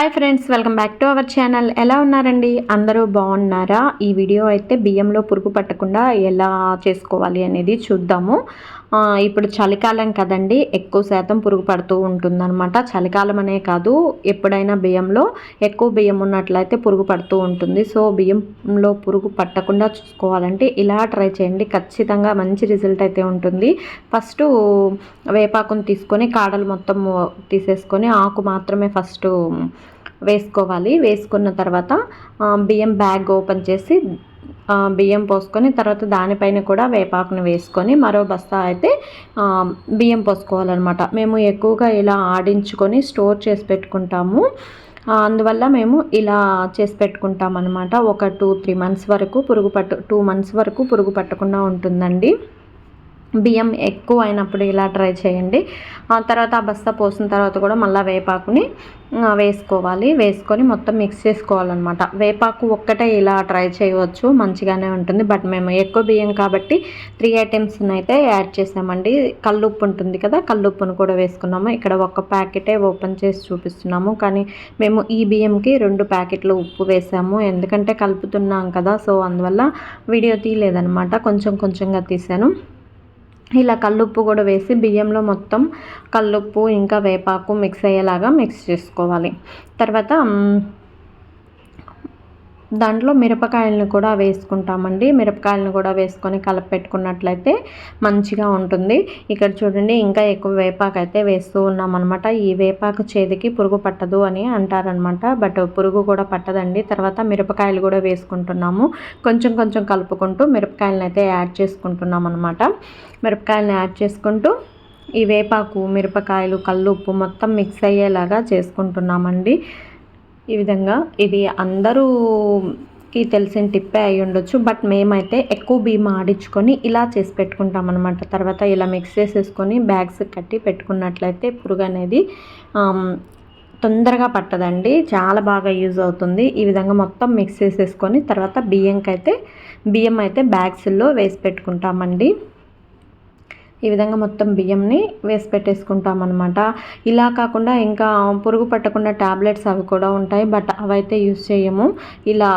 Hi friends welcome back to our channel ఎలా ఉన్నారండి? అందరూ బాగున్నారా? ఈ వీడియో అయితే బియ్యంలో పురుగు పట్టకుండా ఎలా చేసుకోవాలి అనేది చూద్దాము. ఇప్పుడు చలికాలం కదండి ఎక్కువ శాతం పురుగు పడుతూ ఉంటుందన్నమాట. చలికాలం అనే కాదు ఎప్పుడైనా బియ్యంలో ఎక్కువ బియ్యం ఉన్నట్లయితే పురుగు పడుతూ ఉంటుంది. సో బియ్యంలో పురుగు పట్టకుండా చూసుకోవాలంటే ఇలా ట్రై చేయండి. ఖచ్చితంగా మంచి రిజల్ట్ అయితే ఉంటుంది. ఫస్ట్ వేపాకుని తీసుకొని కాడలు మొత్తం తీసేసుకొని ఆకు మాత్రమే ఫస్ట్ వేసుకోవాలి. వేసుకున్న తర్వాత బియ్యం బ్యాగ్ ఓపెన్ చేసి బియ్యం పోసుకొని తర్వాత దానిపైన కూడా వేపాకుని వేసుకొని మరో బస్తా అయితే బియ్యం పోసుకోవాలన్నమాట. మేము ఎక్కువగా ఇలా ఆడించుకొని స్టోర్ చేసి పెట్టుకుంటాము. అందువల్ల మేము ఇలా చేసి పెట్టుకుంటాం అనమాట ఒక టూ త్రీ మంత్స్ వరకు పురుగు పట్టు టూ మంత్స్ వరకు పురుగు పట్టకుండా ఉంటుందండి. బియ్యం ఎక్కువ అయినప్పుడు ఇలా ట్రై చేయండి. ఆ తర్వాత ఆ బస్తా పోసిన తర్వాత కూడా మళ్ళీ వేపాకుని వేసుకోవాలి. వేసుకొని మొత్తం మిక్స్ చేసుకోవాలన్నమాట. వేపాకు ఒక్కటే ఇలా ట్రై చేయవచ్చు. మంచిగానే ఉంటుంది. బట్ మేము ఎక్కువ బియ్యం కాబట్టి త్రీ ఐటమ్స్ని అయితే యాడ్ చేసామండి. కల్లుప్పు ఉంటుంది కదా కల్లుప్పును కూడా వేసుకున్నాము. ఇక్కడ ఒక ప్యాకెటే ఓపెన్ చేసి చూపిస్తున్నాము. కానీ మేము ఈ బియ్యంకి రెండు ప్యాకెట్లు ఉప్పు వేసాము. ఎందుకంటే కలుపుతున్నాం కదా సో అందువల్ల వీడియో తీయలేదనమాట కొంచెం కొంచెంగా తీసాను. ఇలా కల్లుప్పు కూడా వేసి బియ్యంలో మొత్తం కల్లుప్పు ఇంకా వేపాకు మిక్స్ అయ్యేలాగా మిక్స్ చేసుకోవాలి. తర్వాత దాంట్లో మిరపకాయలను కూడా వేసుకుంటామండి. మిరపకాయలను కూడా వేసుకొని కలపెట్టుకున్నట్లయితే మంచిగా ఉంటుంది. ఇక్కడ చూడండి ఇంకా ఎక్కువ వేపాకు అయితే వేస్తూ ఉన్నామన్నమాట. ఈ వేపాకు చేతికి పురుగు పట్టదు అని అంటారనమాట బట్ పురుగు కూడా పట్టదండి. తర్వాత మిరపకాయలు కూడా వేసుకుంటున్నాము. కొంచెం కొంచెం కలుపుకుంటూ మిరపకాయలను అయితే యాడ్ చేసుకుంటున్నాం అనమాట మిరపకాయలను యాడ్ చేసుకుంటూ ఈ వేపాకు మిరపకాయలు కల్లుప్పు మొత్తం మిక్స్ అయ్యేలాగా చేసుకుంటున్నామండి. ఈ విధంగా ఇది అందరూకి తెలిసిన టిప్పే అయి ఉండొచ్చు. బట్ మేమైతే ఎక్కువ బియ్యం ఆడించుకొని ఇలా చేసి పెట్టుకుంటాం అనమాట తర్వాత ఇలా మిక్స్ చేసేసుకొని బ్యాగ్స్ కట్టి పెట్టుకున్నట్లయితే పురుగు అనేది తొందరగా పట్టదండి. చాలా బాగా యూజ్ అవుతుంది. ఈ విధంగా మొత్తం మిక్స్ చేసేసుకొని తర్వాత బియ్యంకైతే బియ్యం అయితే బ్యాగ్స్లో వేసి పెట్టుకుంటామండి. ఈ విధంగా మొత్తం బియ్యంని వేసి పెట్టేసుకుంటాం అనమాట ఇలా కాకుండా ఇంకా పురుగు పట్టకుండా ట్యాబ్లెట్స్ అవి కూడా ఉంటాయి బట్ అవైతే యూస్ చేయము. ఇలా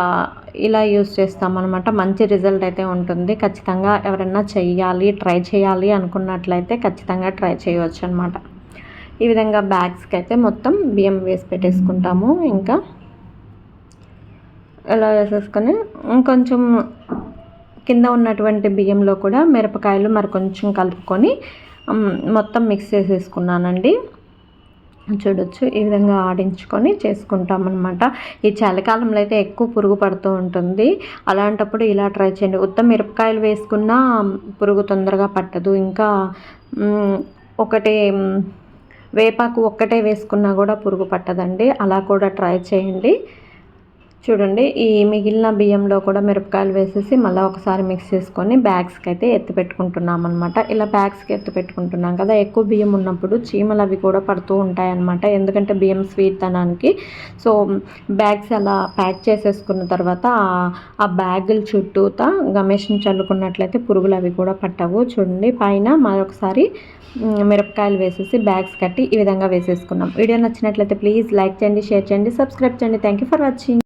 ఇలా యూస్ చేస్తామన్నమాట. మంచి రిజల్ట్ అయితే ఉంటుంది. ఖచ్చితంగా ఎవరైనా చెయ్యాలి ట్రై చేయాలి అనుకున్నట్లయితే ఖచ్చితంగా ట్రై చేయవచ్చు అనమాట ఈ విధంగా బ్యాగ్స్కి అయితే మొత్తం బియ్యం వేసి పెట్టేసుకుంటాము. ఇంకా ఇలా వేసేసుకొని ఇంకొంచెం కింద ఉన్నటువంటి బియ్యంలో కూడా మిరపకాయలు మరి కొంచెం కలుపుకొని మొత్తం మిక్స్ చేసేసుకున్నానండి. చూడొచ్చు ఈ విధంగా ఆడించుకొని చేసుకుంటామన్నమాట. ఈ చలికాలంలో అయితే ఎక్కువ పురుగు పడుతూ ఉంటుంది. అలాంటప్పుడు ఇలా ట్రై చేయండి. ఉత్త మిరపకాయలు వేసుకున్నా పురుగు తొందరగా పట్టదు. ఇంకా ఒకటి వేపాకు ఒక్కటే వేసుకున్నా కూడా పురుగు పట్టదండి. అలా కూడా ట్రై చేయండి. చూడండి ఈ మిగిలిన బియ్యంలో కూడా మిరపకాయలు వేసేసి మళ్ళీ ఒకసారి మిక్స్ చేసుకొని బ్యాగ్స్కి అయితే ఎత్తి పెట్టుకుంటున్నాం అనమాట ఇలా బ్యాగ్స్కి ఎత్తి పెట్టుకుంటున్నాం కదా ఎక్కువ బియ్యం ఉన్నప్పుడు చీమలు అవి కూడా పడుతూ ఉంటాయన్నమాట. ఎందుకంటే బియ్యం స్వీట్ తనానికి. సో బ్యాగ్స్ అలా ప్యాక్ చేసేసుకున్న తర్వాత ఆ బ్యాగుల చుట్టూతా గమేష్ని చల్లుకున్నట్లయితే పురుగులు అవి కూడా పట్టవు. చూడండి పైన మరొకసారి మిరపకాయలు వేసేసి బ్యాగ్స్ కట్టి ఈ విధంగా వేసేసుకున్నాం. వీడియో నచ్చినట్లయితే ప్లీజ్ లైక్ చేయండి షేర్ చేయండి సబ్స్క్రైబ్ చేయండి. Thank you for watching